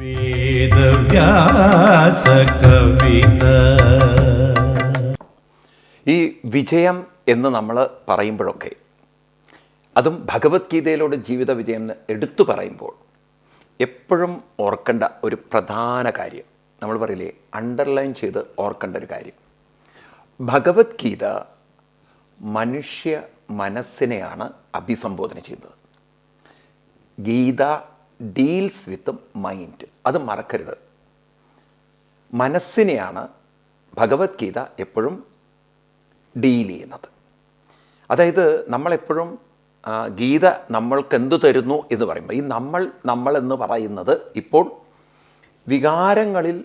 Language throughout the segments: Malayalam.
ഈ വിജയം എന്ന് നമ്മൾ പറയുമ്പോഴൊക്കെ അതും ഭഗവത്ഗീതയിലൂടെ ജീവിത വിജയം എന്ന് എടുത്തു പറയുമ്പോൾ എപ്പോഴും ഓർക്കേണ്ട ഒരു പ്രധാന കാര്യം നമ്മൾ പറയില്ലേ അണ്ടർലൈൻ ചെയ്ത് ഓർക്കേണ്ട ഒരു കാര്യം. ഭഗവത്ഗീത മനുഷ്യ മനസ്സിനെയാണ് അഭിസംബോധന ചെയ്യുന്നത്. ഗീത ഡീൽസ് വിത്ത് മൈൻഡ് അത് മറക്കരുത്. മനസ്സിനെയാണ് ഭഗവത്ഗീത എപ്പോഴും ഡീൽ ചെയ്യുന്നത്. അതായത് നമ്മളെപ്പോഴും ഗീത നമ്മൾക്ക് എന്തു തരുന്നു എന്ന് പറയുമ്പോൾ ഈ നമ്മൾ നമ്മൾ എന്ന് പറയുന്നത് ഇപ്പോൾ വികാരങ്ങളിൽ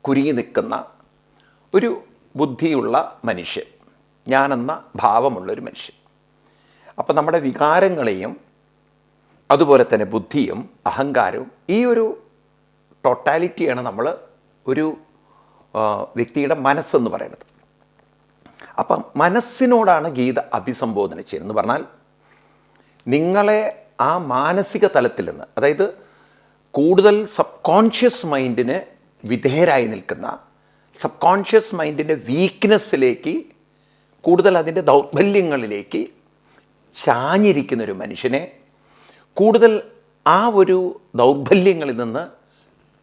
കുരുങ്ങി നിൽക്കുന്ന ഒരു ബുദ്ധിയുള്ള മനുഷ്യൻ ഞാനെന്ന ഭാവമുള്ളൊരു മനുഷ്യൻ. അപ്പം നമ്മുടെ വികാരങ്ങളെയും അതുപോലെ തന്നെ ബുദ്ധിയും അഹങ്കാരവും ഈ ഒരു ടോട്ടാലിറ്റിയാണ് നമ്മൾ ഒരു വ്യക്തിയുടെ മനസ്സെന്ന് പറയുന്നത്. അപ്പം മനസ്സിനോടാണ് ഗീത അഭിസംബോധന ചെയ്യുന്നത് പറഞ്ഞാൽ നിങ്ങളെ ആ മാനസിക തലത്തിൽ നിന്ന് അതായത് കൂടുതൽ സബ് കോൺഷ്യസ് മൈൻഡിന് വിധേയരായി നിൽക്കുന്ന സബ് കോൺഷ്യസ് മൈൻഡിന്റെ വീക്ക്നെസ്സിലേക്ക് കൂടുതൽ അതിന്റെ ദൗർബല്യങ്ങളിലേക്ക് ചാഞ്ഞിരിക്കുന്ന ഒരു മനുഷ്യനെ കൂടുതൽ ആ ഒരു ദൗർബല്യങ്ങളിൽ നിന്ന്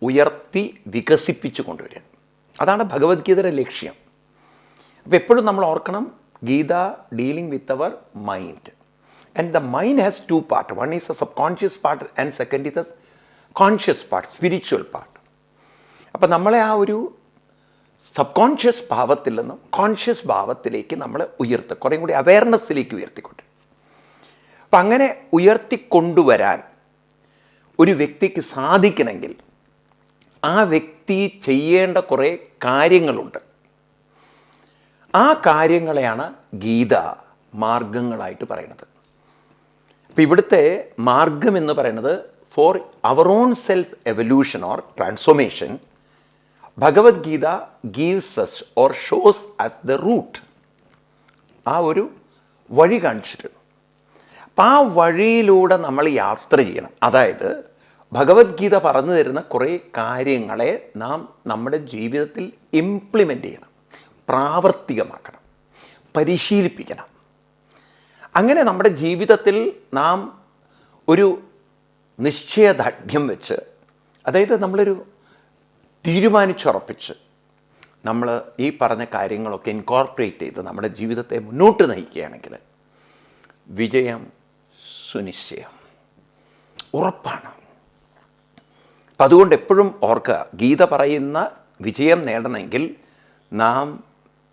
ഉയർത്തി വികസിപ്പിച്ചു കൊണ്ടുവരിക. അതാണ് ഭഗവത്ഗീതയുടെ ലക്ഷ്യം. അപ്പോൾ എപ്പോഴും നമ്മൾ ഓർക്കണം Gita dealing with our mind. And the mind has two part one is a subconscious part and second is a conscious part spiritual part അപ്പം നമ്മളെ ആ ഒരു സബ് കോൺഷ്യസ് ഭാവത്തിൽ നിന്നും കോൺഷ്യസ് ഭാവത്തിലേക്ക് നമ്മൾ ഉയർത്തുക. കുറേ കൂടി അവയർനെസ്സിലേക്ക് ഉയർത്തിക്കൊണ്ട്. അപ്പം അങ്ങനെ ഉയർത്തിക്കൊണ്ടുവരാൻ ഒരു വ്യക്തിക്ക് സാധിക്കണമെങ്കിൽ ആ വ്യക്തി ചെയ്യേണ്ട കുറേ കാര്യങ്ങളുണ്ട്. ആ കാര്യങ്ങളെയാണ് ഗീത മാർഗങ്ങളായിട്ട് പറയുന്നത്. അപ്പം ഇവിടുത്തെ മാർഗം എന്ന് പറയുന്നത് for our own self evolution or transformation Bhagavadgita gives us or shows us the route. ആ ഒരു വഴി കാണിച്ചിട്ട് അപ്പം ആ വഴിയിലൂടെ നമ്മൾ യാത്ര ചെയ്യണം. അതായത് ഭഗവത്ഗീത പറഞ്ഞു തരുന്ന കുറേ കാര്യങ്ങളെ നാം നമ്മുടെ ജീവിതത്തിൽ ഇംപ്ലിമെന്റ് ചെയ്യണം. പ്രാവർത്തികമാക്കണം. പരിശീലിപ്പിക്കണം. അങ്ങനെ നമ്മുടെ ജീവിതത്തിൽ നാം ഒരു നിശ്ചയദാർഢ്യം വെച്ച് അതായത് നമ്മളൊരു തീരുമാനിച്ചുറപ്പിച്ച് നമ്മൾ ഈ പറഞ്ഞ കാര്യങ്ങളൊക്കെ ഇൻകോർപ്പറേറ്റ് ചെയ്ത് നമ്മുടെ ജീവിതത്തെ മുന്നോട്ട് നയിക്കുകയാണെങ്കിൽ വിജയം സുനിശ്ചയം. ഉറപ്പാണ്. അപ്പം അതുകൊണ്ട് എപ്പോഴും ഓർക്കുക ഗീത പറയുന്ന വിജയം നേടണമെങ്കിൽ നാം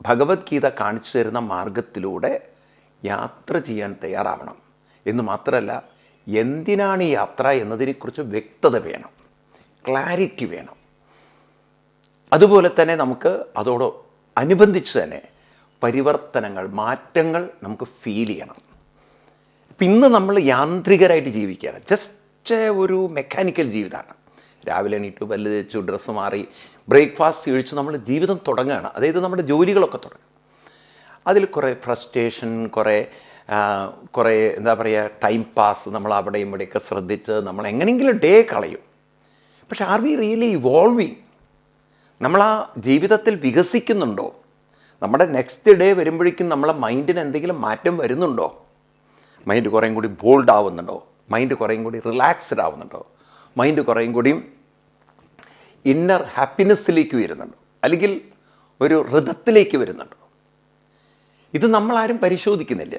ഭഗവത്ഗീത കാണിച്ചു തരുന്ന മാർഗത്തിലൂടെ യാത്ര ചെയ്യാൻ തയ്യാറാവണം. എന്ന് മാത്രമല്ല എന്തിനാണ് ഈ യാത്ര എന്നതിനെക്കുറിച്ച് വ്യക്തത വേണം ക്ലാരിറ്റി വേണം. അതുപോലെ തന്നെ നമുക്ക് അതോട് അനുബന്ധിച്ച് തന്നെ പരിവർത്തനങ്ങൾ മാറ്റങ്ങൾ നമുക്ക് ഫീൽ ചെയ്യണം. ഇപ്പം ഇന്ന് നമ്മൾ യാന്ത്രികരായിട്ട് ജീവിക്കുകയാണ്. ജസ്റ്റ് ഒരു മെക്കാനിക്കൽ ജീവിതമാണ്. രാവിലെ എണീറ്റ് പല്ല് തേച്ചു ഡ്രസ്സ് മാറി ബ്രേക്ക്ഫാസ്റ്റ് കഴിച്ച് നമ്മൾ ജീവിതം തുടങ്ങുകയാണ്. അതായത് നമ്മുടെ ജോലികളൊക്കെ തുടങ്ങും. അതിൽ കുറേ ഫ്രസ്ട്രേഷൻ കുറേ കുറേ എന്താ പറയുക ടൈം പാസ് നമ്മൾ അവിടെയും ഇവിടെയൊക്കെ ശ്രദ്ധിച്ച് നമ്മൾ എങ്ങനെയെങ്കിലും ഡേ കളയും. പക്ഷെ ആർ വി റിയലി ഇവോൾവിങ് നമ്മൾ ആ ജീവിതത്തിൽ വികസിക്കുന്നുണ്ടോ? നമ്മുടെ നെക്സ്റ്റ് ഡേ വരുമ്പോഴേക്കും നമ്മളെ മൈൻഡിന് എന്തെങ്കിലും മാറ്റം വരുന്നുണ്ടോ? മൈൻഡ് കുറേയും കൂടി ബോൾഡ് ആവുന്നുണ്ടോ? മൈൻഡ് കുറേയും കൂടി റിലാക്സ്ഡ് ആവുന്നുണ്ടോ? മൈൻഡ് കുറേയും കൂടിയും ഇന്നർ ഹാപ്പിനെസ്സിലേക്ക് വരുന്നുണ്ടോ? അല്ലെങ്കിൽ ഒരു ഹൃദത്തിലേക്ക് വരുന്നുണ്ടോ? ഇത് നമ്മളാരും പരിശോധിക്കുന്നില്ല.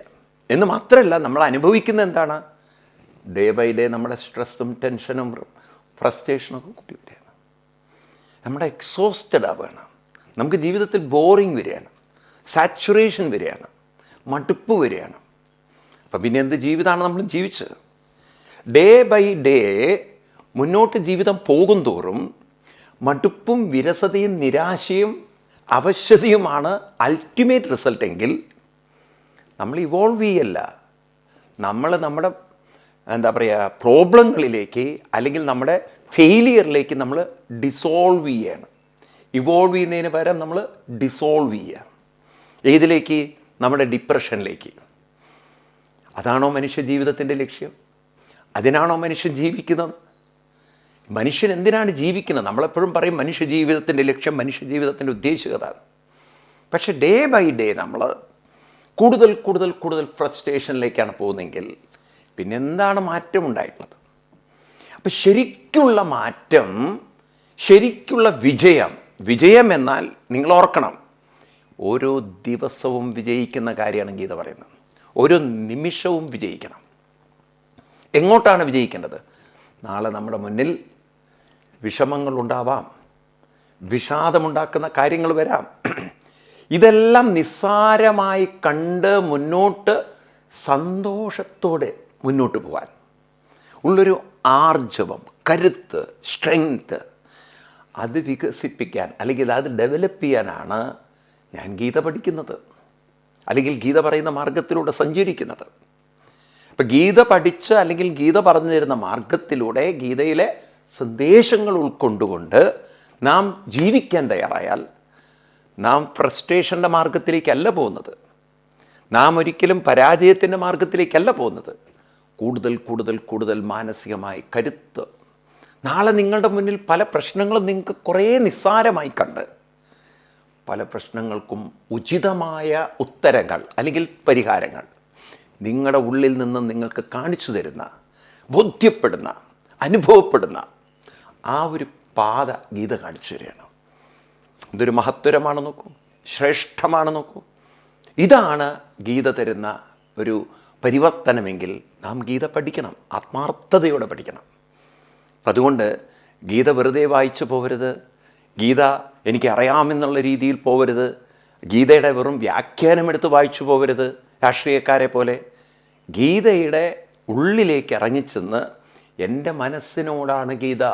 എന്ന് മാത്രമല്ല നമ്മൾ അനുഭവിക്കുന്ന എന്താണ്? ഡേ ബൈ ഡേ നമ്മുടെ സ്ട്രെസ്സും ടെൻഷനും ഫ്രസ്ട്രേഷനും ഒക്കെ കൂട്ടി വരികയാണ്. നമ്മുടെ എക്സോസ്റ്റഡ് ആവുകയാണ്. നമുക്ക് ജീവിതത്തിൽ ബോറിങ് വരികയാണ്. സാച്ചുറേഷൻ വരികയാണ്. മടുപ്പ് വരികയാണ്. അപ്പം പിന്നെ എന്ത് ജീവിതമാണ് നമ്മൾ ജീവിച്ചത്? ഡേ ബൈ ഡേ മുന്നോട്ട് ജീവിതം പോകും തോറും മടുപ്പും വിരസതയും നിരാശയും അവശ്യതയുമാണ് അൾട്ടിമേറ്റ് റിസൾട്ട് എങ്കിൽ നമ്മൾ ഇവോൾവ് ചെയ്യല്ല. നമ്മൾ നമ്മുടെ എന്താ പറയുക പ്രോബ്ലങ്ങളിലേക്ക് അല്ലെങ്കിൽ നമ്മുടെ ഫെയിലിയറിലേക്ക് നമ്മൾ ഡിസോൾവ് ചെയ്യാണ്. ഇവോൾവ് ചെയ്യുന്നതിന് പകരം നമ്മൾ ഡിസോൾവ് ചെയ്യുക ഏതിലേക്ക്? നമ്മുടെ ഡിപ്രഷനിലേക്ക് അതാണോ മനുഷ്യ ജീവിതത്തിന്റെ ലക്ഷ്യം? അതിനാണോ മനുഷ്യൻ ജീവിക്കുന്നത്? മനുഷ്യൻ എന്തിനാണ് ജീവിക്കുന്നത്? നമ്മളെപ്പോഴും പറയും മനുഷ്യ ജീവിതത്തിന്റെ ലക്ഷ്യം മനുഷ്യ ജീവിതത്തിന്റെ ഉദ്ദേശികത പക്ഷെ ഡേ ബൈ ഡേ നമ്മൾ കൂടുതൽ കൂടുതൽ കൂടുതൽ ഫ്രസ്ട്രേഷനിലേക്കാണ് പോകുന്നതെങ്കിൽ പിന്നെ എന്താണ് മാറ്റം ഉണ്ടായിട്ടുള്ളത് അപ്പം ശരിക്കുള്ള മാറ്റം ശരിക്കുള്ള വിജയം വിജയം എന്നാൽ നിങ്ങൾ ഓർക്കണം ഓരോ ദിവസവും വിജയിക്കുന്ന കാര്യമാണ് ഗീത പറയുന്നത്. ഓരോ നിമിഷവും വിജയിക്കണം. എങ്ങോട്ടാണ് വിജയിക്കേണ്ടത്? നാളെ നമ്മുടെ മുന്നിൽ വിഷമങ്ങളുണ്ടാവാം. വിഷാദമുണ്ടാക്കുന്ന കാര്യങ്ങൾ വരാം. ഇതെല്ലാം നിസ്സാരമായി കണ്ട് മുന്നോട്ട് സന്തോഷത്തോടെ മുന്നോട്ട് പോകാൻ ഉള്ളൊരു ആർജവം കരുത്ത് സ്ട്രെങ്ത് അത് വികസിപ്പിക്കാൻ അല്ലെങ്കിൽ അത് ഡെവലപ്പ് ചെയ്യാനാണ് ഞാൻ ഗീത പഠിക്കുന്നത്. അല്ലെങ്കിൽ ഗീത പറയുന്ന മാർഗത്തിലൂടെ സഞ്ചരിക്കുന്നത്. ഇപ്പം ഗീത പഠിച്ച് അല്ലെങ്കിൽ ഗീത പറഞ്ഞു തരുന്ന മാർഗത്തിലൂടെ ഗീതയിലെ സന്ദേശങ്ങൾ ഉൾക്കൊണ്ടുകൊണ്ട് നാം ജീവിക്കാൻ തയ്യാറായാൽ നാം ഫ്രസ്ട്രേഷന്റെ മാർഗത്തിലേക്കല്ല പോകുന്നത്. നാം ഒരിക്കലും പരാജയത്തിന്റെ മാർഗത്തിലേക്കല്ല പോകുന്നത്. കൂടുതൽ കൂടുതൽ കൂടുതൽ മാനസികമായി കരുത്ത്. നാളെ നിങ്ങളുടെ മുന്നിൽ പല പ്രശ്നങ്ങളും നിങ്ങൾക്ക് കുറേ നിസ്സാരമായി കണ്ട് പല പ്രശ്നങ്ങൾക്കും ഉചിതമായ ഉത്തരങ്ങൾ അല്ലെങ്കിൽ പരിഹാരങ്ങൾ നിങ്ങളുടെ ഉള്ളിൽ നിന്ന് നിങ്ങൾക്ക് കാണിച്ചു തരുന്ന ബോധ്യപ്പെടുന്ന അനുഭവപ്പെടുന്ന ആ ഒരു പാത ഗീത കാണിച്ചു തരികയാണ്. ഇതൊരു മഹത്വരമാണ് നോക്കൂ ശ്രേഷ്ഠമാണ് നോക്കൂ. ഇതാണ് ഗീത തരുന്ന ഒരു പരിവർത്തനമെങ്കിൽ നാം ഗീത പഠിക്കണം ആത്മാർത്ഥതയോടെ പഠിക്കണം. അതുകൊണ്ട് ഗീത വെറുതെ വായിച്ചു പോകരുത്. ഗീത എനിക്ക് അറിയാമെന്നുള്ള രീതിയിൽ പോകരുത് ഗീതയുടെ വെറും വ്യാഖ്യാനമെടുത്ത് വായിച്ചു പോകരുത് രാഷ്ട്രീയക്കാരെ പോലെ. ഗീതയുടെ ഉള്ളിലേക്ക് ഇറങ്ങിച്ചെന്ന് എന്റെ മനസ്സിനോടാണ് ഗീത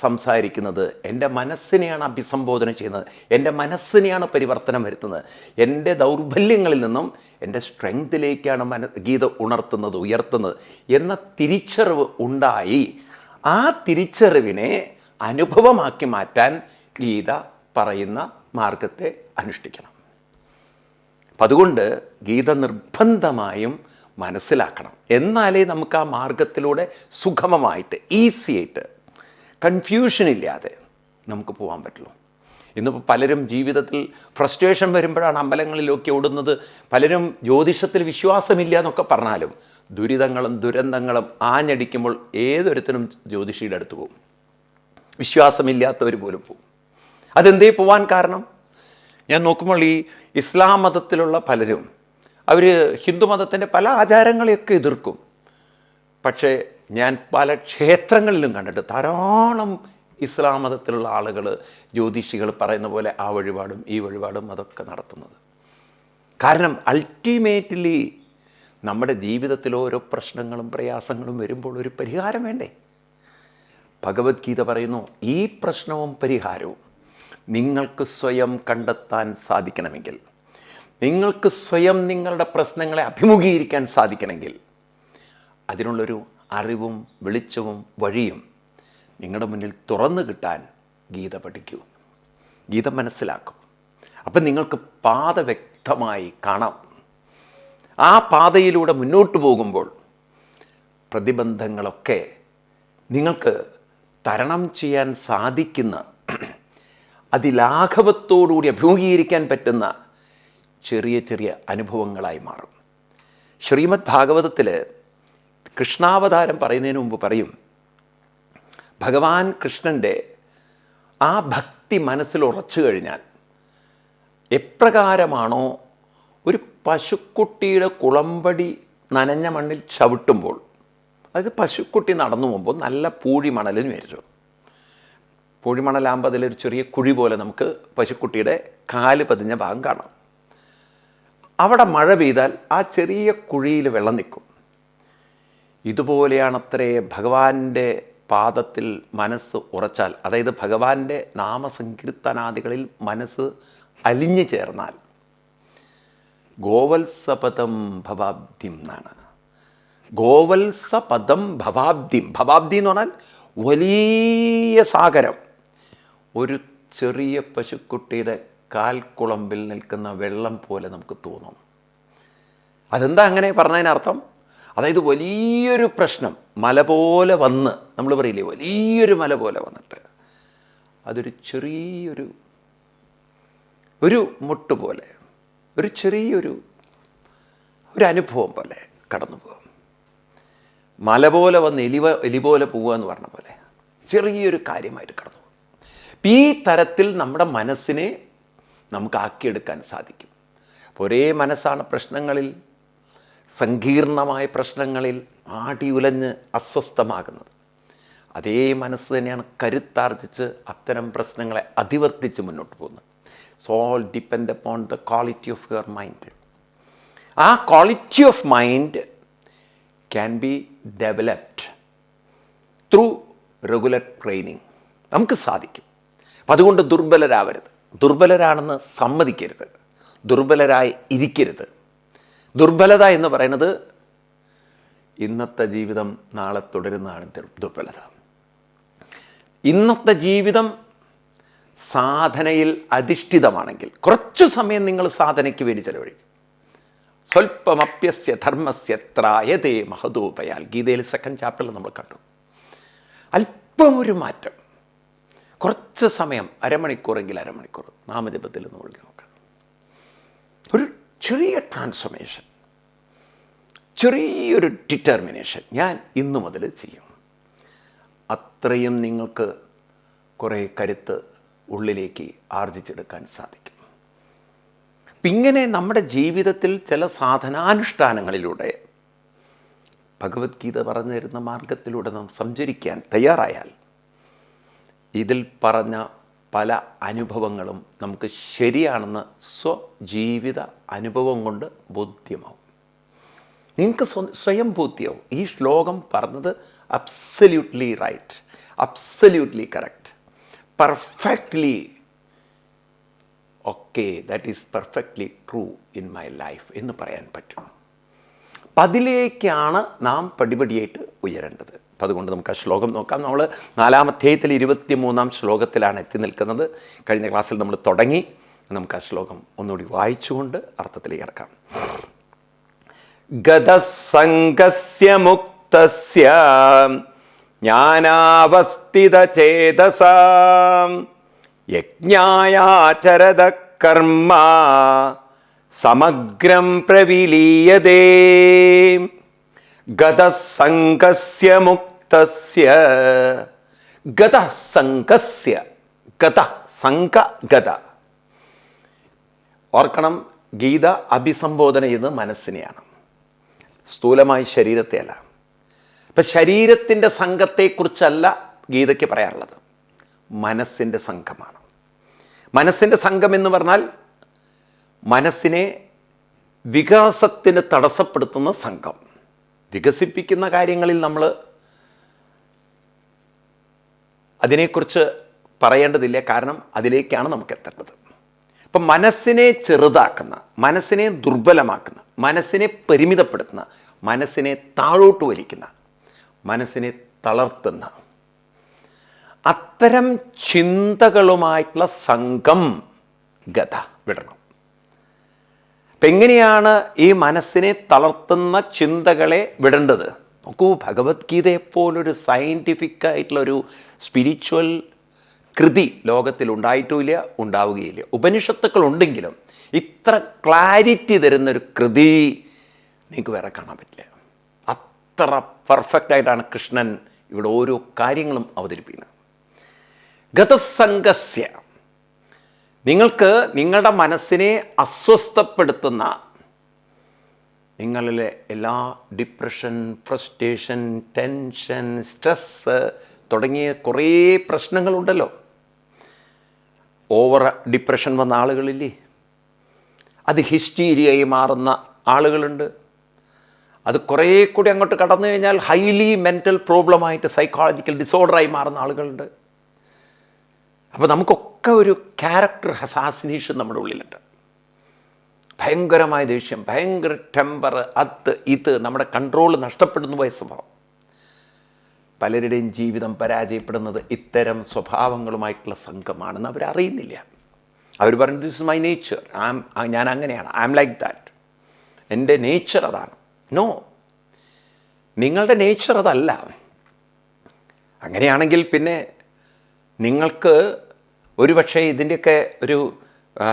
സംസാരിക്കുന്നത്. എന്റെ മനസ്സിനെയാണ് അഭിസംബോധന ചെയ്യുന്നത്. എന്റെ മനസ്സിനെയാണ് പരിവർത്തനം വരുത്തുന്നത്. എന്റെ ദൗർബല്യങ്ങളിൽ നിന്നും എന്റെ സ്ട്രെങ്തിലേക്കാണ് മന ഗീത ഉണർത്തുന്നത് ഉയർത്തുന്നത് എന്ന തിരിച്ചറിവ് ഉണ്ടായി. ആ തിരിച്ചറിവിനെ അനുഭവമാക്കി മാറ്റാൻ ഗീത പറയുന്ന മാർഗത്തെ അനുഷ്ഠിക്കണം. അപ്പം അതുകൊണ്ട് ഗീത നിർബന്ധമായും മനസ്സിലാക്കണം. എന്നാലേ നമുക്ക് ആ മാർഗത്തിലൂടെ സുഗമമായിട്ട് ഈസി ആയിട്ട് കൺഫ്യൂഷൻ ഇല്ലാതെ നമുക്ക് പോകാൻ പറ്റുള്ളൂ. ഇന്നിപ്പോൾ പലരും ജീവിതത്തിൽ ഫ്രസ്ട്രേഷൻ വരുമ്പോഴാണ് അമ്പലങ്ങളിലൊക്കെ ഓടുന്നത്. പലരും ജ്യോതിഷത്തിൽ വിശ്വാസമില്ല എന്നൊക്കെ പറഞ്ഞാലും ദുരിതങ്ങളും ദുരന്തങ്ങളും ആഞ്ഞടിക്കുമ്പോൾ ഏതൊരുത്തനും ജ്യോതിഷിയുടെ അടുത്ത് പോകും വിശ്വാസമില്ലാത്തവർ പോലും പോകും അതെന്തേ പോവാൻ കാരണം? ഞാൻ നോക്കുമ്പോൾ ഈ ഇസ്ലാം മതത്തിലുള്ള പലരും അവർ ഹിന്ദു മതത്തിന്റെ പല ആചാരങ്ങളെയൊക്കെ എതിർക്കും. പക്ഷേ ഞാൻ പല ക്ഷേത്രങ്ങളിലും കണ്ടിട്ട് ധാരാളം ഇസ്ലാം മതത്തിലുള്ള ആളുകൾ ജ്യോതിഷികൾ പറയുന്ന പോലെ ആ വഴിപാടും ഈ വഴിപാടും അതൊക്കെ നടത്തുന്നത്. കാരണം അൾട്ടിമേറ്റ്ലി നമ്മുടെ ജീവിതത്തിൽ ഓരോ പ്രശ്നങ്ങളും പ്രയാസങ്ങളും വരുമ്പോൾ ഒരു പരിഹാരം വേണ്ടേ? ഭഗവത്ഗീത പറയുന്നു ഈ പ്രശ്നവും പരിഹാരവും. നിങ്ങൾക്ക് സ്വയം കണ്ടെത്താൻ സാധിക്കണമെങ്കിൽ നിങ്ങൾക്ക് സ്വയം നിങ്ങളുടെ പ്രശ്നങ്ങളെ അഭിമുഖീകരിക്കാൻ സാധിക്കണമെങ്കിൽ അതിനുള്ളൊരു അറിവും വെളിച്ചവും വഴിയും നിങ്ങളുടെ മുന്നിൽ തുറന്നു കിട്ടാൻ ഗീത പഠിക്കൂ. ഗീത മനസ്സിലാക്കൂ. അപ്പം നിങ്ങൾക്ക് പാത വ്യക്തമായി കാണാം. ആ പാതയിലൂടെ മുന്നോട്ട് പോകുമ്പോൾ പ്രതിബന്ധങ്ങളൊക്കെ നിങ്ങൾക്ക് തരണം ചെയ്യാൻ സാധിക്കുന്ന അതിലാഘവത്തോടുകൂടി അഭിമുഖീകരിക്കാൻ പറ്റുന്ന ചെറിയ ചെറിയ അനുഭവങ്ങളായി മാറും. ശ്രീമദ് ഭാഗവതത്തിൽ കൃഷ്ണാവതാരം പറയുന്നതിന് മുമ്പ് പറയും ഭഗവാൻ കൃഷ്ണന്റെ ആ ഭക്തി മനസ്സിൽ ഉറച്ചു കഴിഞ്ഞാൽ എപ്രകാരമാണോ ഒരു പശുക്കുട്ടിയുടെ കുളമ്പടി നനഞ്ഞ മണ്ണിൽ ചവിട്ടുമ്പോൾ അതായത് പശുക്കുട്ടി നടന്നു പോകുമ്പോൾ നല്ല പൂഴി മണലിന് വരും പൂഴിമണലാകുമ്പോൾ അതിലൊരു ചെറിയ കുഴി പോലെ നമുക്ക് പശുക്കുട്ടിയുടെ കാൽ പതിഞ്ഞ ഭാഗം കാണാം. അവിടെ മഴ പെയ്താൽ ആ ചെറിയ കുഴിയിൽ വെള്ളം നിൽക്കും. ഇതുപോലെയാണത്രേ ഭഗവാന്റെ പാദത്തിൽ മനസ്സ് ഉറച്ചാൽ അതായത് ഭഗവാന്റെ നാമസങ്കീർത്തനാദികളിൽ മനസ്സ് അലിഞ്ഞു ചേർന്നാൽ ഗോവത്സപദം ഭവാബ്ദിം എന്നാണ്. ഗോവത്സപദം ഭവാബ്ദിം ഭവാബ്ദി എന്ന് പറഞ്ഞാൽ വലിയ സാഗരം. ഒരു ചെറിയ പശുക്കുട്ടിയുടെ കാൽക്കുളമ്പിൽ നിൽക്കുന്ന വെള്ളം പോലെ നമുക്ക് തോന്നും. അതെന്താ അങ്ങനെ പറഞ്ഞതിനർത്ഥം? അതായത് വലിയൊരു പ്രശ്നം മല പോലെ വന്ന് നമ്മൾ പറയില്ലേ വലിയൊരു മല പോലെ വന്നിട്ട്. അതൊരു ചെറിയൊരു ഒരു മുട്ട് പോലെ ഒരു ചെറിയൊരു ഒരു അനുഭവം പോലെ കടന്നു പോകും. മല പോലെ വന്ന് എലിവ എലി പോലെ പോവുക എന്ന് പറഞ്ഞ പോലെ ചെറിയൊരു കാര്യമായിട്ട് കടന്നു ഈ തരത്തിൽ നമ്മുടെ മനസ്സിനെ നമുക്ക് ആക്കിയെടുക്കാൻ സാധിക്കും. ഒരേ മനസ്സാണ് പ്രശ്നങ്ങളിൽ സങ്കീർണമായ പ്രശ്നങ്ങളിൽ ആടി ഉലഞ്ഞ് അസ്വസ്ഥമാകുന്നത്. അതേ മനസ്സ് തന്നെയാണ് കരുത്താർജിച്ച് അത്തരം പ്രശ്നങ്ങളെ അതിവർത്തിച്ച് മുന്നോട്ട് പോകുന്നത്. Soul depend upon the quality of your mind ആ quality of mind can be developed through regular training നമുക്ക് സാധിക്കും. അപ്പം അതുകൊണ്ട് ദുർബലരാവരുത്. ദുർബലരാണെന്ന് സമ്മതിക്കരുത്. ദുർബലരായി ഇരിക്കരുത്. ദുർബലത എന്ന് പറയുന്നത് ഇന്നത്തെ ജീവിതം നാളെ തുടരുന്നതാണ് ദുർബലത. ഇന്നത്തെ ജീവിതം സാധനയിൽ അധിഷ്ഠിതമാണെങ്കിൽ കുറച്ചു സമയം നിങ്ങൾ സാധനയ്ക്ക് വേണ്ടി ചെലവഴിക്കും. സ്വൽപ്പമപ്യസ്യ ധർമ്മസ്യ ത്രായതേ മഹതോപയാൽ ഗീതയിൽ സെക്കൻഡ് ചാപ്റ്ററിൽ നമ്മൾ കണ്ടു. അല്പം ഒരു മാറ്റം. കുറച്ച് സമയം അരമണിക്കൂറെങ്കിൽ അരമണിക്കൂർ. നാമജപത്തിൽ നിന്ന് ഒഴുകി നോക്കാം. ഒരു ചെറിയ ട്രാൻസ്ഫോർമേഷൻ ചെറിയൊരു ഡിറ്റർമിനേഷൻ ഞാൻ ഇന്നു മുതൽ ചെയ്യും. അത്രയും നിങ്ങൾക്ക് കുറേ കരുത്ത് ഉള്ളിലേക്ക് ആർജിച്ചെടുക്കാൻ സാധിക്കും. ഇങ്ങനെ നമ്മുടെ ജീവിതത്തിൽ ചില സാധനാനുഷ്ഠാനങ്ങളിലൂടെ ഭഗവത്ഗീത പറഞ്ഞു തരുന്ന മാർഗത്തിലൂടെ നാം സഞ്ചരിക്കാൻ തയ്യാറായാൽ ഇതിൽ പറഞ്ഞ പല അനുഭവങ്ങളും നമുക്ക് ശരിയാണെന്ന് സ്വജീവിത അനുഭവം കൊണ്ട് ബോധ്യമാവും. നിങ്ങൾക്ക് സ്വ- സ്വയം ബോധ്യമാവും. ഈ ശ്ലോകം പറഞ്ഞത് absolutely right absolutely correct perfectly okay that is perfectly true in my life എന്ന് പറയാൻ പറ്റും. അപ്പം അതിലേക്കാണ് നാം പടിപടിയായിട്ട് ഉയരേണ്ടത്. അപ്പം അതുകൊണ്ട് നമുക്ക് ആ ശ്ലോകം നോക്കാം. നമ്മൾ നാലാം അധ്യായത്തിൽ ഇരുപത്തി മൂന്നാം ശ്ലോകത്തിലാണ് എത്തി നിൽക്കുന്നത്. കഴിഞ്ഞ ക്ലാസ്സിൽ നമ്മൾ തുടങ്ങി. നമുക്ക് ആ ശ്ലോകം ഒന്നുകൂടി വായിച്ചുകൊണ്ട് അർത്ഥത്തിലേക്ക് ഇറക്കാം ഗതസംഗസ്യ മുക്തസ്യ ജ്ഞാനാവസ്ഥിതചേതസാ യജ്ഞായാചരത കർമ്മ സമഗ്രം പ്രവിലീയതേ. ഗതസംഗസ്യ മുക്തസ്യ ഗതസംഗസ്യ ഗത സംഘ ഗത ഓർക്കണം ഗീത അഭിസംബോധന ചെയ്യുന്നത് മനസ്സിനെയാണ്. സ്ഥൂലമായി ശരീരത്തെ അല്ല ഇപ്പം ശരീരത്തിന്റെ സംഘത്തെക്കുറിച്ചല്ല ഗീതയ്ക്ക് പറയാറുള്ളത്. മനസ്സിന്റെ സംഘമാണ് മനസ്സിന്റെ സംഘം എന്ന് പറഞ്ഞാൽ മനസ്സിനെ വികാസത്തിന് തടസ്സപ്പെടുത്തുന്ന സംഘം വികസിപ്പിക്കുന്ന കാര്യങ്ങളിൽ നമ്മൾ അതിനെക്കുറിച്ച് പറയേണ്ടതില്ല. കാരണം അതിലേക്കാണ് നമുക്ക് എത്തേണ്ടത് അപ്പം മനസ്സിനെ ചെറുതാക്കുന്ന മനസ്സിനെ ദുർബലമാക്കുന്ന മനസ്സിനെ പരിമിതപ്പെടുത്തുന്ന മനസ്സിനെ താഴോട്ട് വലിക്കുന്ന മനസ്സിനെ തളർത്തുന്ന അത്തരം ചിന്തകളുമായിട്ടുള്ള സംഘം ഗത വിടണം. അപ്പം എങ്ങനെയാണ് ഈ മനസ്സിനെ തളർത്തുന്ന ചിന്തകളെ വിടേണ്ടത്? നോക്കൂ ഭഗവത്ഗീതയെപ്പോലൊരു സയന്റിഫിക് ആയിട്ടുള്ളൊരു സ്പിരിച്വൽ കൃതി ലോകത്തിൽ ഉണ്ടായിട്ടുമില്ല ഉണ്ടാവുകയില്ല. ഉപനിഷത്തുക്കൾ ഉണ്ടെങ്കിലും ഇത്ര ക്ലാരിറ്റി തരുന്നൊരു കൃതി നിങ്ങൾക്ക് വേറെ കാണാൻ പറ്റില്ല. അത്ര പെർഫെക്റ്റ് ആയിട്ടാണ് കൃഷ്ണൻ ഇവിടെ ഓരോ കാര്യങ്ങളും അവതരിപ്പിക്കുന്നത്. ഗതസംഗസ്യ. നിങ്ങൾക്ക് നിങ്ങളുടെ മനസ്സിനെ അസ്വസ്ഥപ്പെടുത്തുന്ന നിങ്ങളിലെ എല്ലാ ഡിപ്രഷൻ ഫ്രസ്ട്രേഷൻ ടെൻഷൻ സ്ട്രെസ് തുടങ്ങിയ കുറേ പ്രശ്നങ്ങളുണ്ടല്ലോ. ഓവർ ഡിപ്രഷൻ വന്ന ആളുകളില്ലേ? അത് ഹിസ്റ്റീരിയായി മാറുന്ന ആളുകളുണ്ട്. അത് കുറേ കൂടി അങ്ങോട്ട് കടന്നു കഴിഞ്ഞാൽ ഹൈലി മെന്റൽ പ്രോബ്ലമായിട്ട് സൈക്കോളജിക്കൽ ഡിസോർഡറായി മാറുന്ന ആളുകളുണ്ട്. അപ്പോൾ നമുക്കൊക്കെ ഒരു ക്യാരക്ടർ ഹസാസിനേഷൻ നമ്മുടെ ഉള്ളിലുണ്ട്. ഭയങ്കരമായ ദേഷ്യം ഭയങ്കര ടെമ്പർ അത് ഇത് നമ്മുടെ കൺട്രോൾ നഷ്ടപ്പെടുന്നു പോയ സ്വഭാവം. പലരുടെയും ജീവിതം പരാജയപ്പെടുന്നത് ഇത്തരം സ്വഭാവങ്ങളുമായിട്ടുള്ള സംഘമാണെന്ന് അവരറിയുന്നില്ല. അവർ പറഞ്ഞു this is my nature am ഞാൻ അങ്ങനെയാണ്. ഐ ആം ലൈക്ക് ദാറ്റ് എന്റെ നേച്ചർ അതാണ്. നോ നിങ്ങളുടെ നേച്ചർ അതല്ല. അങ്ങനെയാണെങ്കിൽ പിന്നെ നിങ്ങൾക്ക് ഒരുപക്ഷെ ഇതിന്റെയൊക്കെ ഒരു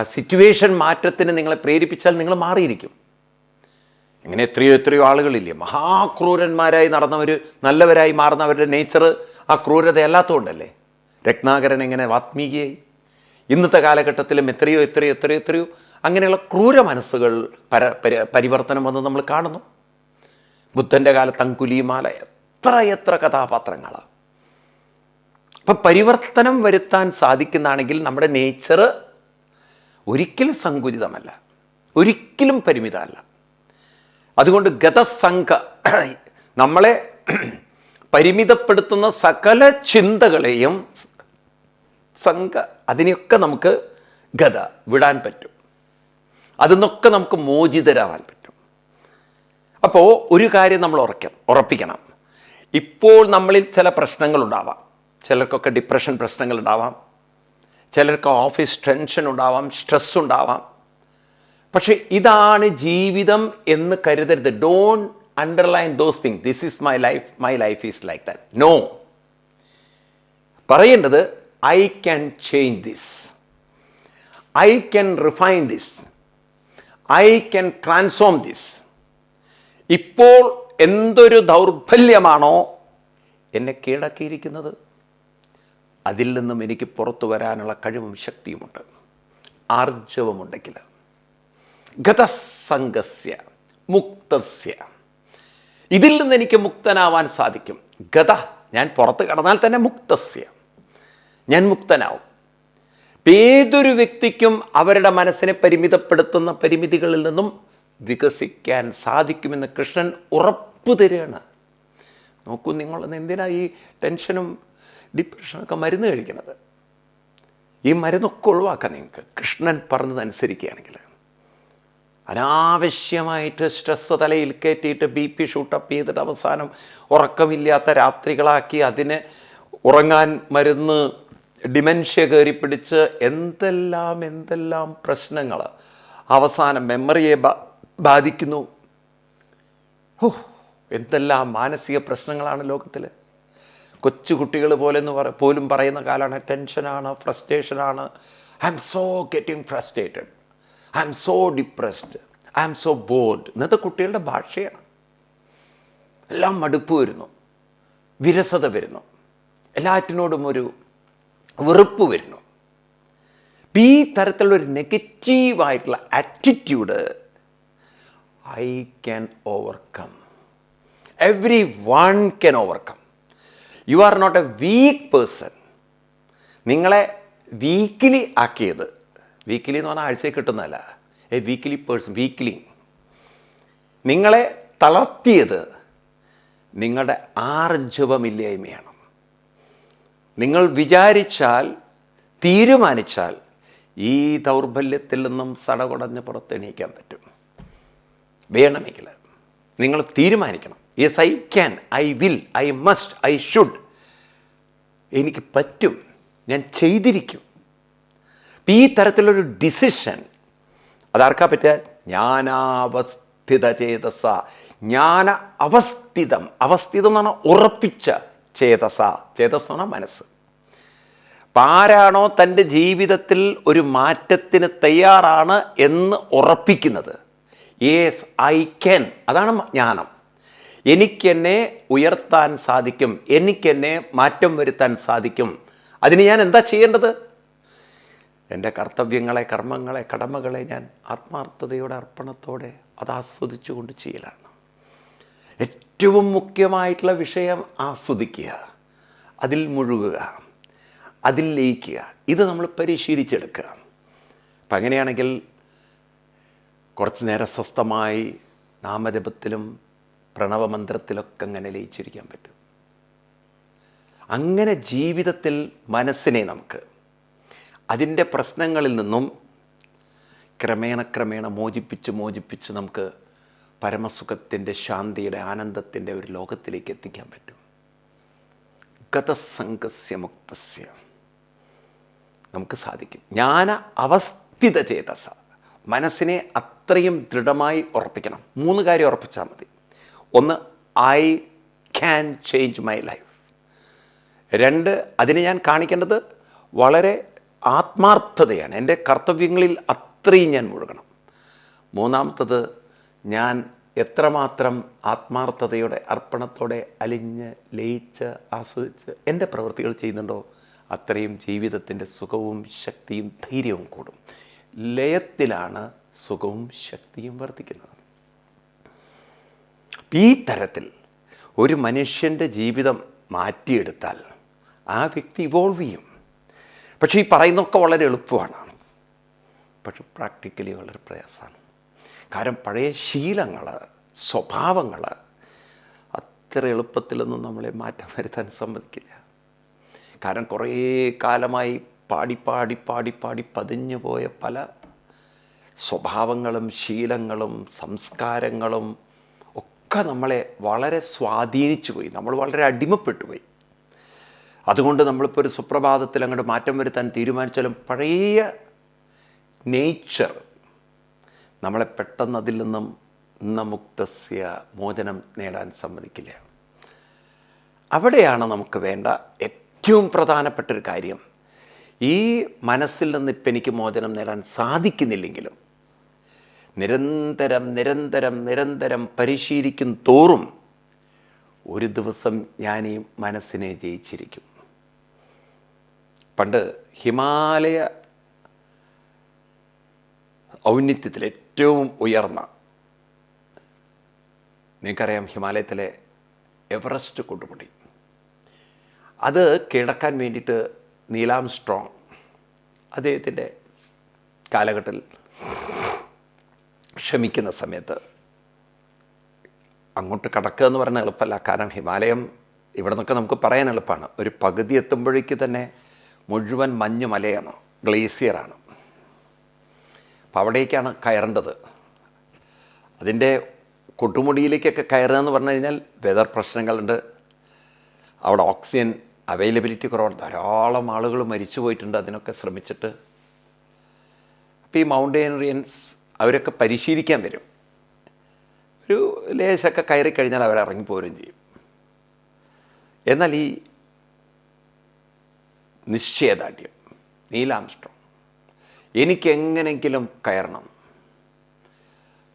സിറ്റുവേഷൻ മാറ്റത്തിന് നിങ്ങളെ പ്രേരിപ്പിച്ചാൽ നിങ്ങൾ മാറിയിരിക്കും. ഇങ്ങനെ എത്രയോ എത്രയോ ആളുകളില്ലേ? മഹാക്രൂരന്മാരായി നടന്നവർ നല്ലവരായി മാറുന്നവരുടെ നേച്ചർ ആ ക്രൂരത അല്ലാത്തതുകൊണ്ടല്ലേ? രത്നാകരൻ എങ്ങനെ വാത്മീകിയായി ഇന്നത്തെ കാലഘട്ടത്തിലും എത്രയോ എത്രയോ എത്രയോ എത്രയോ അങ്ങനെയുള്ള ക്രൂര മനസ്സുകൾ പര പരി- പരിവർത്തനം വന്ന് നമ്മൾ കാണുന്നു. ബുദ്ധന്റെ കാലത്ത് അങ്കുലിമാല എത്ര എത്ര കഥാപാത്രങ്ങളാണ് അപ്പം പരിവർത്തനം വരുത്താൻ സാധിക്കുന്നതാണെങ്കിൽ നമ്മുടെ നേച്ചർ ഒരിക്കലും സങ്കുചിതമല്ല. ഒരിക്കലും പരിമിതമല്ല. അതുകൊണ്ട് ഗതസംഘ നമ്മളെ പരിമിതപ്പെടുത്തുന്ന സകല ചിന്തകളെയും സംഘ അതിനെയൊക്കെ നമുക്ക് ഗത വിടാൻ പറ്റും. അതിന്നൊക്കെ നമുക്ക് മോചിതരാവാൻ പറ്റും. അപ്പോൾ ഒരു കാര്യം നമ്മൾ ഉറക്കണം ഉറപ്പിക്കണം. ഇപ്പോൾ നമ്മളിൽ ചില പ്രശ്നങ്ങളുണ്ടാവാം. ചിലർക്കൊക്കെ ഡിപ്രഷൻ പ്രശ്നങ്ങൾ ഉണ്ടാവാം ചിലർക്ക് ഓഫീസ് ടെൻഷൻ ഉണ്ടാവാം സ്ട്രെസ് ഉണ്ടാവാം. പക്ഷെ ഇതാണ് ജീവിതം എന്ന് കരുതരുത്. Don't underline those thing this is my life my life is like that no പറയേണ്ടത് I can change this I can refine this I can transform this ഇപ്പോൾ എന്തൊരു ദൗർബല്യമാണോ എന്നെ കീഴടക്കിയിരിക്കുന്നത്? അതിൽ നിന്നും എനിക്ക് പുറത്തു വരാനുള്ള കഴിവും ശക്തിയുമുണ്ട്. ആർജവമുണ്ടെങ്കിൽ. ഗതസംഗസ്യ മുക്തസ്യ. ഇതിൽ നിന്ന് എനിക്ക് മുക്തനാവാൻ സാധിക്കും. ഗത ഞാൻ പുറത്ത് കടന്നാൽ തന്നെ മുക്തസ്യ. ഞാൻ മുക്തനാവും. ഏതൊരു വ്യക്തിക്കും അവരുടെ മനസ്സിനെ പരിമിതപ്പെടുത്തുന്ന പരിമിതികളിൽ നിന്നും വികസിക്കാൻ സാധിക്കുമെന്ന് കൃഷ്ണൻ ഉറപ്പു തരികയാണ്. നോക്കൂ നിങ്ങൾ എന്തിനാ ഈ ടെൻഷനും ഡിപ്രഷനൊക്കെ മരുന്ന് കഴിക്കുന്നത്. ഈ മരുന്നൊക്കെ ഒഴിവാക്കാം നിങ്ങൾക്ക്. കൃഷ്ണൻ പറഞ്ഞതനുസരിക്കുകയാണെങ്കിൽ. അനാവശ്യമായിട്ട് സ്ട്രെസ് തലയിൽ കയറ്റിയിട്ട് ബി പി ഷൂട്ടപ്പ് ചെയ്തിട്ട് അവസാനം ഉറക്കമില്ലാത്ത രാത്രികളാക്കി അതിന് ഉറങ്ങാൻ മരുന്ന് ഡിമെൻഷ്യ കയറി പിടിച്ച് എന്തെല്ലാം എന്തെല്ലാം പ്രശ്നങ്ങൾ അവസാനം മെമ്മറിയെ ബാ- ബാധിക്കുന്നു. ഓ എന്തെല്ലാം മാനസിക പ്രശ്നങ്ങളാണ് ലോകത്തിൽ കൊച്ചുകുട്ടികൾ പോലെന്ന് പറ പോലും പറയുന്ന കാലമാണ് ടെൻഷനാണ് ഫ്രസ്ട്രേഷനാണ്. I'm so getting frustrated I'm so depressed I'm so bored ഇന്നത്തെ കുട്ടികളുടെ ഭാഷയാണ്. എല്ലാം മടുപ്പ് വരുന്നു. വിരസത വരുന്നു. എല്ലാറ്റിനോടും ഒരു വെറുപ്പ് വരുന്നു. ഈ ഈ തരത്തിലുള്ളൊരു നെഗറ്റീവായിട്ടുള്ള attitude I can overcome every one can overcome you are not a weak person നിങ്ങളെ വീക്കിലി ആക്കിയത്. വീക്കിലി എന്ന് പറഞ്ഞാൽ ആഴ്ചയിൽ കിട്ടുന്നതല്ല. എ വീക്കിലി പേഴ്സൺ വീക്കിലി നിങ്ങളെ തളർത്തിയത് നിങ്ങളുടെ ആർജവമില്ലായ്മയാണ്. നിങ്ങൾ വിചാരിച്ചാൽ തീരുമാനിച്ചാൽ ഈ ദൗർബല്യത്തിൽ നിന്നും സടകുടഞ്ഞ് പുറത്തെണീക്കാൻ പറ്റും. വേണമെങ്കിൽ നിങ്ങൾ തീരുമാനിക്കണം. Yes I can I will I must I should എനിക്ക് പറ്റും. ഞാൻ ചെയ്തിരിക്കും. അപ്പം ഈ തരത്തിലൊരു ഡിസിഷൻ അതാർക്കാ പറ്റുക ജ്ഞാനാവസ്ഥിത ചേതസ. ജ്ഞാന അവസ്ഥിതം. അവസ്ഥിതം എന്ന് പറഞ്ഞാൽ ഉറപ്പിച്ച ചേതസ. ചേതസ് എന്ന് പറഞ്ഞാൽ മനസ്സ്. അപ്പം ആരാണോ തന്റെ ജീവിതത്തിൽ ഒരു മാറ്റത്തിന് തയ്യാറാണ് എന്ന് ഉറപ്പിക്കുന്നത്. യേസ് ഐ ക്യാൻ അതാണ് ജ്ഞാനം. എനിക്കെന്നെ ഉയർത്താൻ സാധിക്കും. എനിക്കെന്നെ മാറ്റം വരുത്താൻ സാധിക്കും. അതിന് ഞാൻ എന്താ ചെയ്യേണ്ടത്? എന്റെ കർത്തവ്യങ്ങളെ കർമ്മങ്ങളെ കടമകളെ ഞാൻ ആത്മാർത്ഥതയോടെ അർപ്പണത്തോടെ അത് ആസ്വദിച്ചുകൊണ്ട് ചെയ്യലാണ്. ഏറ്റവും മുഖ്യമായിട്ടുള്ള വിഷയം ആസ്വദിക്കുക. അതിൽ മുഴുകുക. അതിൽ ലയിക്കുക. ഇത് നമ്മൾ പരിശീലിച്ചെടുക്കുക. അപ്പം അങ്ങനെയാണെങ്കിൽ കുറച്ച് നേരം സ്വസ്ഥമായി നാമജപത്തിലും പ്രണവമന്ത്രത്തിലൊക്കെ അങ്ങനെ ലയിച്ചിരിക്കാൻ പറ്റും. അങ്ങനെ ജീവിതത്തിൽ മനസ്സിനെ നമുക്ക് അതിന്റെ പ്രശ്നങ്ങളിൽ നിന്നും ക്രമേണ ക്രമേണ മോചിപ്പിച്ച് മോചിപ്പിച്ച് നമുക്ക് പരമസുഖത്തിന്റെ ശാന്തിയുടെ ആനന്ദത്തിന്റെ ഒരു ലോകത്തിലേക്ക് എത്തിക്കാൻ പറ്റും. ഗതസംഗസ്യ മുക്തസ്യ. നമുക്ക് സാധിക്കും. ജ്ഞാന അവസ്ഥിത ചേതസ. മനസ്സിനെ അത്രയും ദൃഢമായി ഉറപ്പിക്കണം. മൂന്ന് കാര്യം ഉറപ്പിച്ചാൽ മതി. ഒന്ന് I can change my life രണ്ട് അതിനെ ഞാൻ കാണിക്കേണ്ടത് വളരെ ആത്മാർത്ഥതയാണ്. എന്റെ കർത്തവ്യങ്ങളിൽ അത്രയും ഞാൻ മുഴുകണം. മൂന്നാമത്തത് ഞാൻ എത്രമാത്രം ആത്മാർത്ഥതയോടെ അർപ്പണത്തോടെ അലിഞ്ഞ് ലയിച്ച് ആസ്വദിച്ച് എന്റെ പ്രവൃത്തികൾ ചെയ്യുന്നുണ്ടോ അത്രയും ജീവിതത്തിന്റെ സുഖവും ശക്തിയും ധൈര്യവും കൂടും. ലയത്തിലാണ് സുഖവും ശക്തിയും വർദ്ധിക്കുന്നത്. ഈ തരത്തിൽ ഒരു മനുഷ്യന്റെ ജീവിതം മാറ്റിയെടുത്താൽ ആ വ്യക്തി ഇവോൾവ് ചെയ്യും. പക്ഷേ ഈ പറയുന്നതൊക്കെ വളരെ എളുപ്പമാണ്. പക്ഷെ പ്രാക്ടിക്കലി വളരെ പ്രയാസമാണ്. കാരണം പഴയ ശീലങ്ങൾ സ്വഭാവങ്ങൾ അത്ര എളുപ്പത്തിലൊന്നും നമ്മളെ മാറ്റം വരുത്താൻ സമ്മതിക്കില്ല. കാരണം കുറേ കാലമായി പാടി പാടി പാടി പാടി പതിഞ്ഞു പോയ പല സ്വഭാവങ്ങളും ശീലങ്ങളും സംസ്കാരങ്ങളും ഒക്കെ നമ്മളെ വളരെ സ്വാധീനിച്ചു പോയി. നമ്മൾ വളരെ അടിമപ്പെട്ടു പോയി. അതുകൊണ്ട് നമ്മളിപ്പോൾ ഒരു സുപ്രഭാതത്തിൽ അങ്ങോട്ട് മാറ്റം വരുത്താൻ തീരുമാനിച്ചാലും പഴയ നേച്ചർ നമ്മളെ പെട്ടെന്ന് അതിൽ നിന്നും നമുക്തസ്യ മോചനം നേടാൻ സമ്മതിക്കില്ല. അവിടെയാണ് നമുക്ക് വേണ്ട ഏറ്റവും പ്രധാനപ്പെട്ട ഒരു കാര്യം. ഈ മനസ്സിൽ നിന്ന് ഇപ്പം എനിക്ക് മോചനം നേടാൻ സാധിക്കുന്നില്ലെങ്കിലും നിരന്തരം നിരന്തരം നിരന്തരം പരിശീലിക്കും തോറും ഒരു ദിവസം ഞാൻ ഈ മനസ്സിനെ ജയിച്ചിരിക്കും. പണ്ട് ഹിമാലയ ഔന്നിത്യത്തിൽ ഏറ്റവും ഉയർന്ന നിങ്ങൾക്കറിയാം ഹിമാലയത്തിലെ എവറസ്റ്റ് കൊടുമുടി. അത് കിടക്കാൻ വേണ്ടിയിട്ട് നീലാം സ്ട്രോങ് അദ്ദേഹത്തിന്റെ കാലഘട്ടത്തിൽ ക്ഷമിക്കുന്ന സമയത്ത്. അങ്ങോട്ട് കടക്കുക എന്ന് പറഞ്ഞാൽ എളുപ്പമല്ല. കാരണം ഹിമാലയം ഇവിടെ നിന്നൊക്കെ നമുക്ക് പറയാൻ എളുപ്പമാണ്. ഒരു പകുതി എത്തുമ്പോഴേക്ക് തന്നെ മുഴുവൻ മഞ്ഞ് മലയാണ് ഗ്ലേസിയറാണ് അപ്പോൾ അവിടേക്കാണ് കയറേണ്ടത്. അതിന്റെ കൊടുമുടിയിലേക്കൊക്കെ കയറുക എന്ന് പറഞ്ഞു കഴിഞ്ഞാൽ വെതർ പ്രശ്നങ്ങളുണ്ട്. അവിടെ ഓക്സിജൻ അവൈലബിലിറ്റി കുറവാണ്. ധാരാളം ആളുകൾ മരിച്ചു പോയിട്ടുണ്ട് അതിനൊക്കെ ശ്രമിച്ചിട്ട്. അപ്പോൾ ഈ മൗണ്ടൈനറിയൻസ് അവരൊക്കെ പരിശീലിക്കാൻ വരും. ഒരു ലേശമൊക്കെ കയറി കഴിഞ്ഞാൽ അവർ ഇറങ്ങിപ്പോരുകയും ചെയ്യും. എന്നാൽ ഈ നിശ്ചയദാർഢ്യം നീലാംസ്ട്രോങ് എനിക്കെങ്ങനെങ്കിലും കയറണം.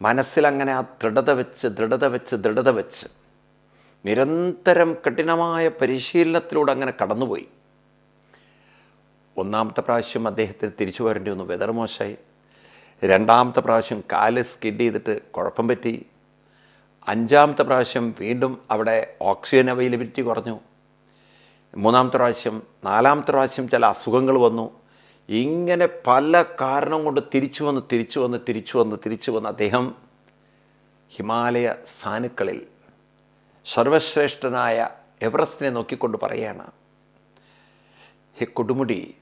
മനസ്സിലങ്ങനെ ആ ദൃഢത വെച്ച് ദൃഢത വെച്ച് ദൃഢത വെച്ച് നിരന്തരം കഠിനമായ പരിശീലനത്തിലൂടെ അങ്ങനെ കടന്നുപോയി. ഒന്നാമത്തെ പ്രാവശ്യം അദ്ദേഹത്തിന് തിരിച്ചു വരേണ്ടി വന്നു. വെതർ മോശമായി. രണ്ടാമത്തെ പ്രാവശ്യം കാൽ സ്കിഡ് ചെയ്തിട്ട് കുഴപ്പം പറ്റി. അഞ്ചാമത്തെ പ്രാവശ്യം വീണ്ടും അവിടെ ഓക്സിജൻ അവൈലബിലിറ്റി കുറഞ്ഞു. മൂന്നാമത്തെ പ്രാവശ്യം നാലാമത്തെ പ്രാവശ്യം ചില അസുഖങ്ങൾ വന്നു. ഇങ്ങനെ പല കാരണം കൊണ്ട് തിരിച്ചു വന്ന് തിരിച്ചു വന്ന് തിരിച്ചു വന്ന് തിരിച്ചു വന്ന് അദ്ദേഹം ഹിമാലയ സാനുക്കളിൽ സർവശ്രേഷ്ഠനായ എവറസ്റ്റിനെ നോക്കിക്കൊണ്ട് പറയുകയാണ്. ഹെ കൊടുമുടി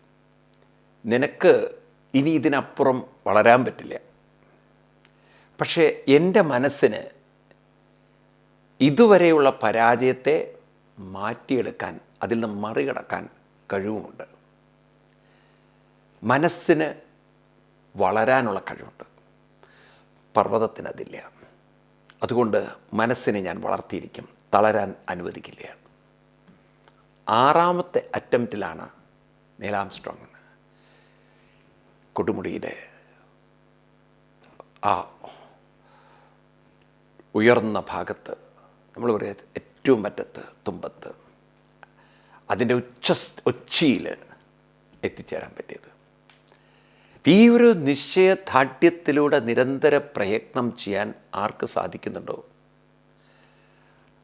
നിനക്ക് ഇനി ഇതിനപ്പുറം വളരാൻ പറ്റില്ല. പക്ഷേ എന്റെ മനസ്സിന് ഇതുവരെയുള്ള പരാജയത്തെ മാറ്റിയെടുക്കാൻ അതിൽ നിന്ന് മറികടക്കാൻ കഴിവുമുണ്ട്. മനസ്സിന് വളരാനുള്ള കഴിവുണ്ട്. പർവതത്തിന് അതില്ല അതുകൊണ്ട് മനസ്സിനെ ഞാൻ വളർത്തിയിരിക്കും. തളരാൻ അനുവദിക്കില്ല. ആറാമത്തെ അറ്റംപ്റ്റിലാണ് നീലാം സ്ട്രോങ് കൊടുമുടിയുടെ ആ ഉയർന്ന ഭാഗത്ത് നമ്മൾ പറയാ ഏറ്റവും മറ്റത്ത് തുമ്പത്ത് അതിന്റെ ഉച്ച ഉച്ചിയിൽ എത്തിച്ചേരാൻ പറ്റിയത്. ഈ ഒരു നിശ്ചയദാർഢ്യത്തിലൂടെ നിരന്തര പ്രയത്നം ചെയ്യാൻ ആർക്ക് സാധിക്കുന്നുണ്ടോ?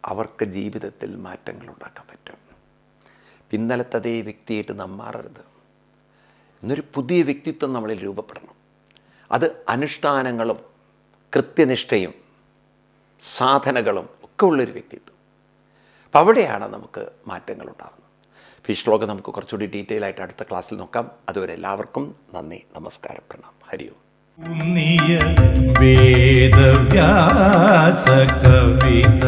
അവർക്ക് ജീവിതത്തിൽ മാറ്റങ്ങൾ ഉണ്ടാക്കാൻ പറ്റും. പിന്നലത്തതേ വ്യക്തിയായിട്ട് നാം മാറരുത്. ഇന്നൊരു പുതിയ വ്യക്തിത്വം നമ്മളിൽ രൂപപ്പെടണം. അത് അനുഷ്ഠാനങ്ങളും കൃത്യനിഷ്ഠയും സാധനകളും ഒക്കെ ഉള്ളൊരു വ്യക്തിത്വം. അപ്പം അവിടെയാണ് നമുക്ക് മാറ്റങ്ങൾ ഉണ്ടാകുന്നത് ഈ ശ്ലോകം നമുക്ക് കുറച്ചുകൂടി ഡീറ്റെയിൽ ആയിട്ട് അടുത്ത ക്ലാസ്സിൽ നോക്കാം. അതുവരെ എല്ലാവർക്കും നന്ദി നമസ്കാരം പ്രണാം ഹരി ഓം. പുണ്യ വേദവ്യാസ കവിത